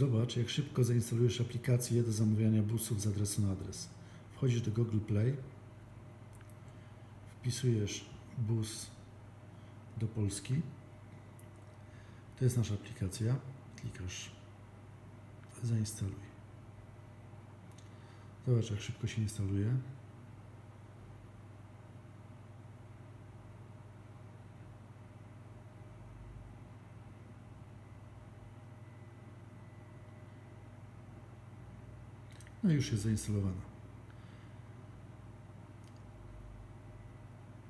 Zobacz, jak szybko zainstalujesz aplikację do zamawiania busów z adresu na adres. Wchodzisz do Google Play, wpisujesz bus do Polski. To jest nasza aplikacja. Klikasz zainstaluj. Zobacz, jak szybko się instaluje. No już jest zainstalowana.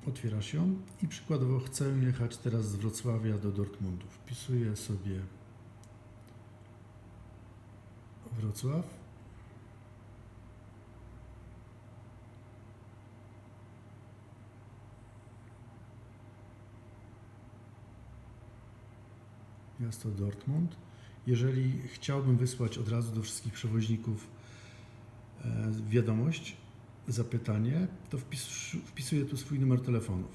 Otwierasz ją i przykładowo chcę jechać teraz z Wrocławia do Dortmundu. Wpisuję sobie Wrocław. Miasto Dortmund. Jeżeli chciałbym wysłać od razu do wszystkich przewoźników wiadomość, zapytanie, to wpis, wpisuję tu swój numer telefonów.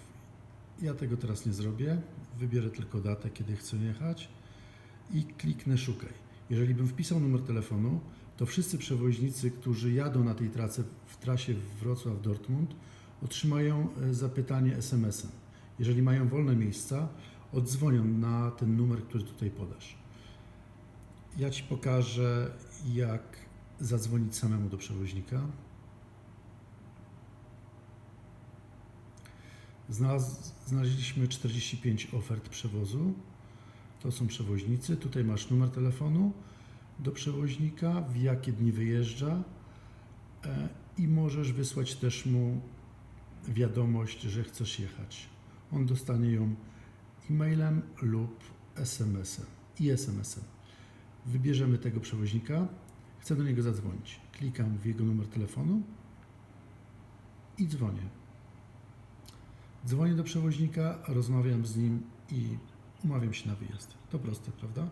Ja tego teraz nie zrobię. Wybierę tylko datę, kiedy chcę jechać i kliknę szukaj. Jeżeli bym wpisał numer telefonu, to wszyscy przewoźnicy, którzy jadą na tej trasie, w trasie Wrocław-Dortmund, otrzymają e, zapytanie SMS-em. Jeżeli mają wolne miejsca, odzwonią na ten numer, który tutaj podasz. Ja Ci pokażę, jak zadzwonić samemu do przewoźnika. Znalaz, znaleźliśmy 45 ofert przewozu. To są przewoźnicy. Tutaj masz numer telefonu do przewoźnika, w jakie dni wyjeżdża e, i możesz wysłać też mu wiadomość, że chcesz jechać. On dostanie ją e-mailem lub SMS-em i SMS-em. Wybierzemy tego przewoźnika, chcę do niego zadzwonić. Klikam w jego numer telefonu i dzwonię. Dzwonię do przewoźnika, rozmawiam z nim i umawiam się na wyjazd. To proste, prawda?